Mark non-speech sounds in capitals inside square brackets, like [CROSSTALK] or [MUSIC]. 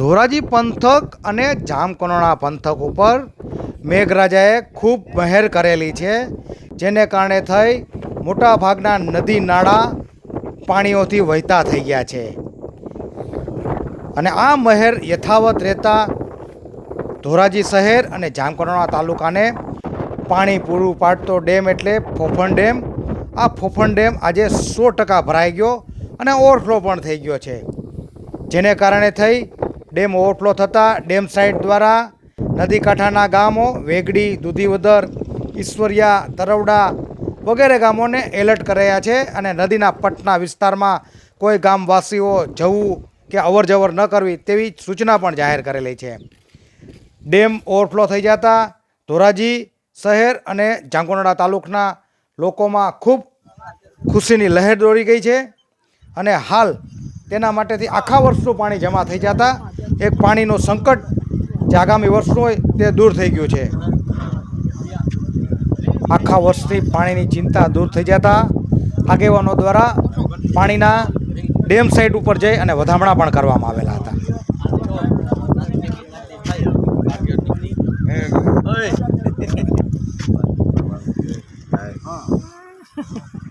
ધોરાજી પંથક અને જામકંડોરણા પંથક ઉપર મેઘરાજાએ ખૂબ મહેર કરેલી છે, જેને કારણે થઈ મોટાભાગના નદી નાળા પાણીઓથી વહેતા થઈ ગયા છે. અને આ મહેર યથાવત રહેતા ધોરાજી શહેર અને જામકંડોરણા તાલુકાને પાણી પૂરું પાડતો ડેમ એટલે ફોફણ ડેમ. આ ફોફણ ડેમ આજે સો ટકા ભરાઈ ગયો અને ઓવરફ્લો પણ થઈ ગયો છે, જેને કારણે થઈ ડેમ ઓવરફ્લો થતાં ડેમ સાઇટ દ્વારા નદી કાંઠાના ગામો, વેગડી, દૂધીવદર, ઈશ્વરિયા, તરવડા વગેરે ગામોને એલર્ટ કરાયા છે અને નદીના પટના વિસ્તારમાં કોઈ ગામવાસીઓ જવું કે અવર જવર ન કરવી તેવી સૂચના પણ જાહેર કરેલી છે. ડેમ ઓવરફ્લો થઈ જતા ધોરાજી શહેર અને જાંગોનડા તાલુકના લોકોમાં ખૂબ ખુશીની લહેર દોડી ગઈ છે અને હાલ તેના માટેથી આખા વર્ષનું પાણી જમા થઈ જતા એક પાણીનો સંકટ જે આગામી વર્ષનું હોય તે દૂર થઈ ગયું છે. આખા વર્ષથી પાણીની ચિંતા દૂર થઈ જતા આગેવાનો દ્વારા પાણીના ડેમ સાઈડ ઉપર જઈ અને વધામણા પણ કરવામાં આવેલા હતા. [LAUGHS]